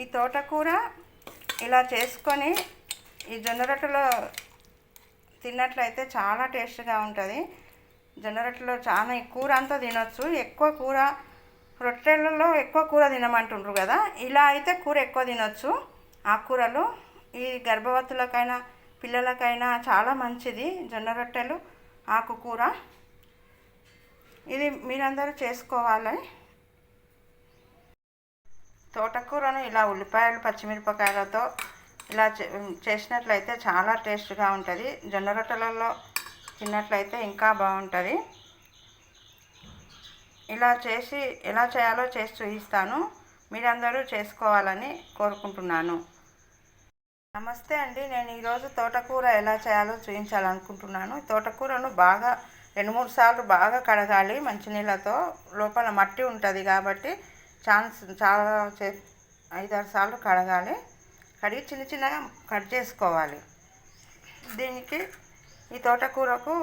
ఈ తోటకూర ఇలా చేసుకొని ఈ జొన్న రొట్టెలో తిన్నట్లయితే చాలా టేస్ట్గా ఉంటుంది. జొన్న రొట్టెలో చాలా కూర అంతా తినొచ్చు. ఎక్కువ కూర రొట్టెలలో ఎక్కువ కూర తినమంటుండ్రు కదా. ఇలా అయితే కూర ఎక్కువ తినొచ్చు. ఆకుకూరలు ఈ గర్భవతులకైనా పిల్లలకైనా చాలా మంచిది జొన్న రొట్టెలు ఆకుకూర. ఇది మీరందరూ చేసుకోవాలి. తోటకూరను ఇలా ఉల్లిపాయలు పచ్చిమిరపకాయలతో ఇలా చే- చేసినట్లయితే చాలా టేస్ట్గా ఉంటుంది. జొన్న రొట్టెలలో తిన్నట్లయితే ఇంకా బాగుంటుంది. ఇలా చేసి ఎలా చేయాలో చేసి చూపిస్తాను. మీరందరూ చేసుకోవాలని కోరుకుంటున్నాను. నమస్తే అండి. నేను ఈరోజు తోటకూర ఎలా చేయాలో చూపించాలనుకుంటున్నాను. తోటకూరను బాగా రెండు మూడు సార్లు బాగా కడగాలి మంచినీళ్ళతో. లోపల మట్టి ఉంటుంది కాబట్టి ఛాన్స్ చాలా చే ఐదారు సార్లు కడగాలి. కడిగి చిన్న చిన్నగా కట్ చేసుకోవాలి. దీనికి ఈ తోటకూరకు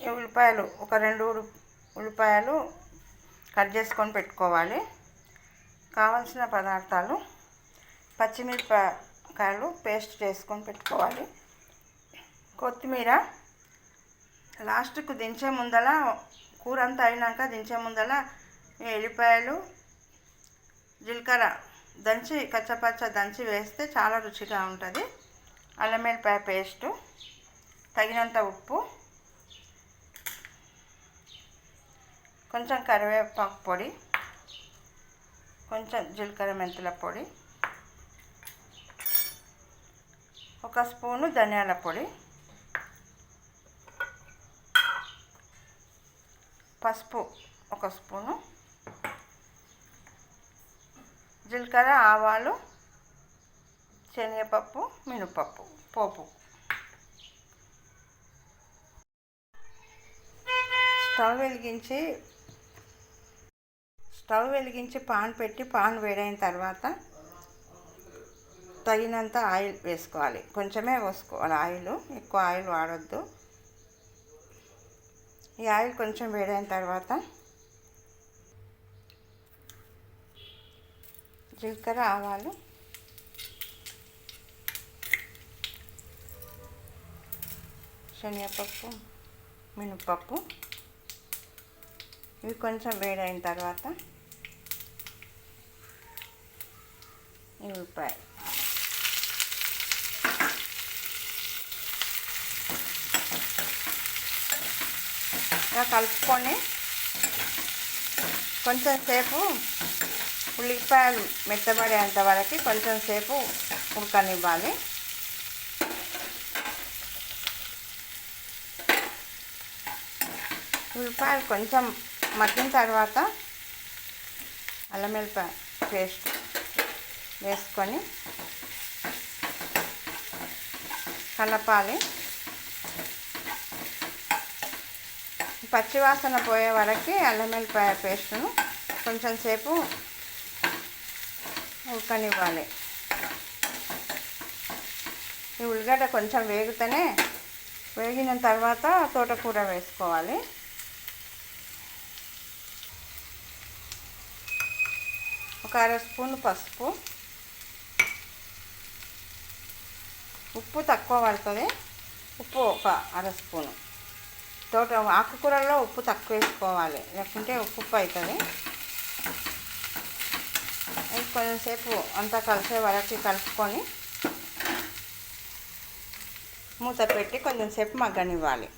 ఈ ఉల్లిపాయలు ఒక రెండు ఉల్లిపాయలు కట్ చేసుకొని పెట్టుకోవాలి. కావలసిన పదార్థాలు పచ్చిమిరపకాయలు పేస్ట్ చేసుకొని పెట్టుకోవాలి. కొత్తిమీర లాస్ట్కు దించే ముందల కూర అంతా అయినాక దించే ముందల ఈ ఎల్లిపాయలు జీలకర్ర దంచి కచ్చపచ్చ దంచి వేస్తే చాలా రుచిగా ఉంటుంది. అల్లం వెల్లిపాయ పేస్టు తగినంత ఉప్పు కొంచెం కరివేపాకు పొడి కొంచెం జీలకర్ర మెంతుల పొడి ఒక స్పూను ధనియాల పొడి పసుపు ఒక స్పూను జీలకర్ర ఆవాలు శనగపప్పు మినపప్పు పోపు. స్టవ్ వెలిగించి స్టవ్ వెలిగించి పాన్ పెట్టి పాన్ వేడైన తర్వాత తగినంత ఆయిల్ వేసుకోవాలి. కొంచెమే వేసుకోవాలి ఆయిల్ ఎక్కువ ఆయిల్ వాడొద్దు. ఈ ఆయిల్ కొంచెం వేడైన తర్వాత జీలకర్ర ఆవాలు. శనగపప్పు మినపప్పు. ఇవి కొంచెం వేడైన తర్వాత ఈ ఉల్లిపాయలు ఇలా కలుపుకొని కొంచెం సేపు ఉల్లిపాయలు మెత్తబడేంత వరకు కొంచెం సేపు ఉడకనివ్వాలి. ఉల్లిపాయలు కొంచెం మగ్గిన తర్వాత అల్లం వెల్లిపాయ పేస్ట్ వేసుకొని కలపాలి. పచ్చివాసన పోయే వరకు అల్లం వెల్లిపాయ పేస్టును కొంచెం సేపు ఉడకనివ్వాలి. ఈ ఉల్లిగడ్డ కొంచెం వేగితేనే వేగిన తర్వాత తోటకూర వేసుకోవాలి. ఒక అర స్పూన్ పసుపు. ఉప్పు తక్కువ పడుతుంది. ఉప్పు ఒక అర స్పూను. తోట ఆకుకూరల్లో ఉప్పు తక్కువ వేసుకోవాలి. లేకుంటే ఉప్పు అవుతుంది. కొంచెంసేపు అంతా కలిసే వరకు కలుపుకొని మూత పెట్టి కొంచెంసేపు మగ్గనివ్వాలి.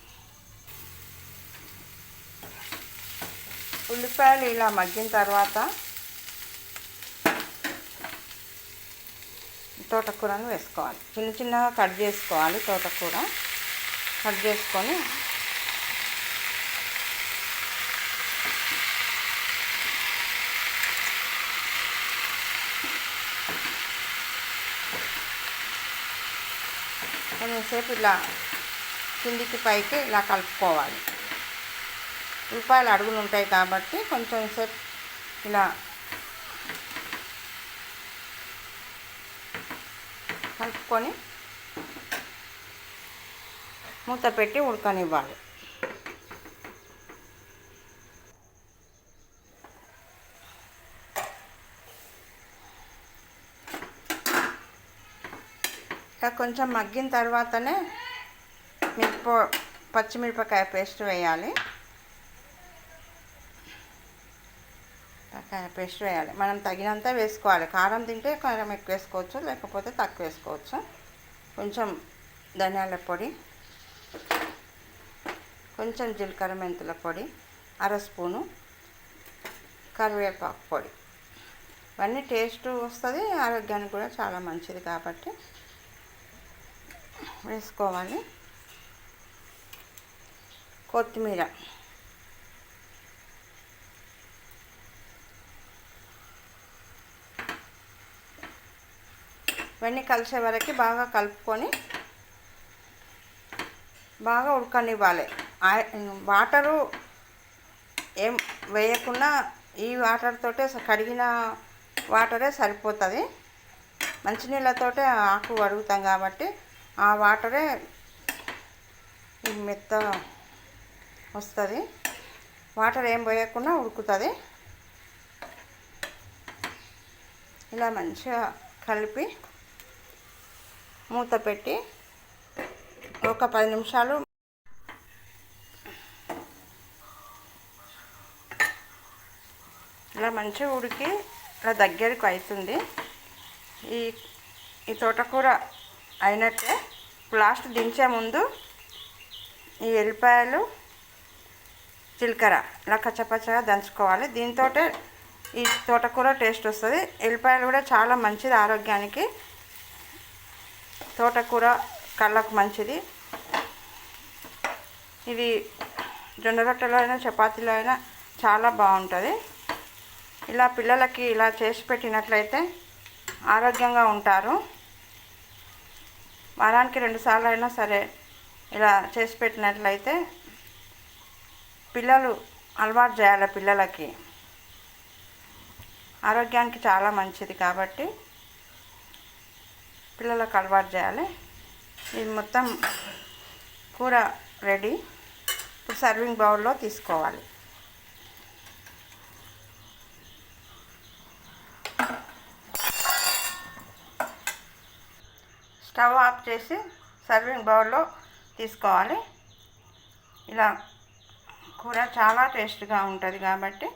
ఉల్లిపాయలు ఇలా మగ్గిన తర్వాత తోటకూరను వేసుకోవాలి. చిన్న చిన్నగా కట్ చేసుకోవాలి తోటకూర. కట్ చేసుకొని కొంచెంసేపు ఇలా కిందికి పైకి ఇలా కలుపుకోవాలి. ఉల్లిపాయలు అడుగులు ఉంటాయి కాబట్టి కొంచెం సేపు ఇలా కలుపుకొని మూత పెట్టి ఉడకనివ్వాలి. ఇంకా కొంచెం మగ్గిన తర్వాతనే మిరప పచ్చిమిరపకాయ పేస్ట్ వేయాలి. పకాయ పేస్ట్ వేయాలి. మనం తగినంత వేసుకోవాలి. కారం తింటే కారం ఎక్కువ వేసుకోవచ్చు లేకపోతే తక్కువ వేసుకోవచ్చు. కొంచెం ధనియాల పొడి కొంచెం జీలకర్ర మెంతుల పొడి అర స్పూను కరివేపాకు పొడి. ఇవన్నీ టేస్ట్ వస్తుంది ఆరోగ్యానికి కూడా చాలా మంచిది కాబట్టి వేసుకోవాలి. కొత్తిమీర. ఇవన్నీ కలిసే వరకు బాగా కలుపుకొని బాగా ఉడకనివ్వాలి. వాటరు ఏం వేయకుండా ఈ వాటర్తోటే కడిగిన వాటరే సరిపోతుంది. మంచినీళ్ళతోటే ఆకు కడుగుతాం కాబట్టి ఆ వాటరే మెత్త వస్తుంది. వాటర్ ఏం పోయకుండా ఉడుకుతుంది. ఇలా మంచిగా కలిపి మూత పెట్టి ఒక పది నిమిషాలు ఇలా మంచిగా ఉడికి ఇలా దగ్గరికి అవుతుంది. ఈ ఈ తోటకూర అయినట్టే లాస్ట్ దించే ముందు ఈ ఎల్లిపాయలు జీలకర్ర. ఇలా కచ్చపచ్చగా దంచుకోవాలి. దీంతో ఈ తోటకూర టేస్ట్ వస్తుంది. ఎల్లిపాయలు కూడా చాలా మంచిది ఆరోగ్యానికి. తోటకూర కళ్ళకు మంచిది. ఇది జొన్న రొట్టెలో అయినా చపాతీలో అయినా చాలా బాగుంటుంది. ఇలా పిల్లలకి ఇలా చేసి పెట్టినట్లయితే ఆరోగ్యంగా ఉంటారు. వారానికి రెండుసార్లు అయినా సరే ఇలా చేసి పెట్టినట్లయితే పిల్లలు అలవాటు చేయాలి పిల్లలకి. ఆరోగ్యానికి చాలా మంచిది కాబట్టి పిల్లలకు అలవాటు చేయాలి. ఇది మొత్తం కూర రెడీ. ఇప్పుడు సర్వింగ్ బౌల్లో తీసుకోవాలి స్టవ్ ఆఫ్ చేసి సర్వింగ్ బౌల్లో తీసుకోవాలి. ఇలా కూర చాలా టేస్ట్గా ఉంటుంది కాబట్టి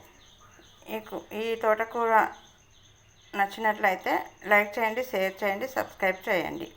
ఈ ఈ తోటకూర నచ్చినట్లయితే లైక్ చేయండి షేర్ చేయండి సబ్స్క్రైబ్ చేయండి.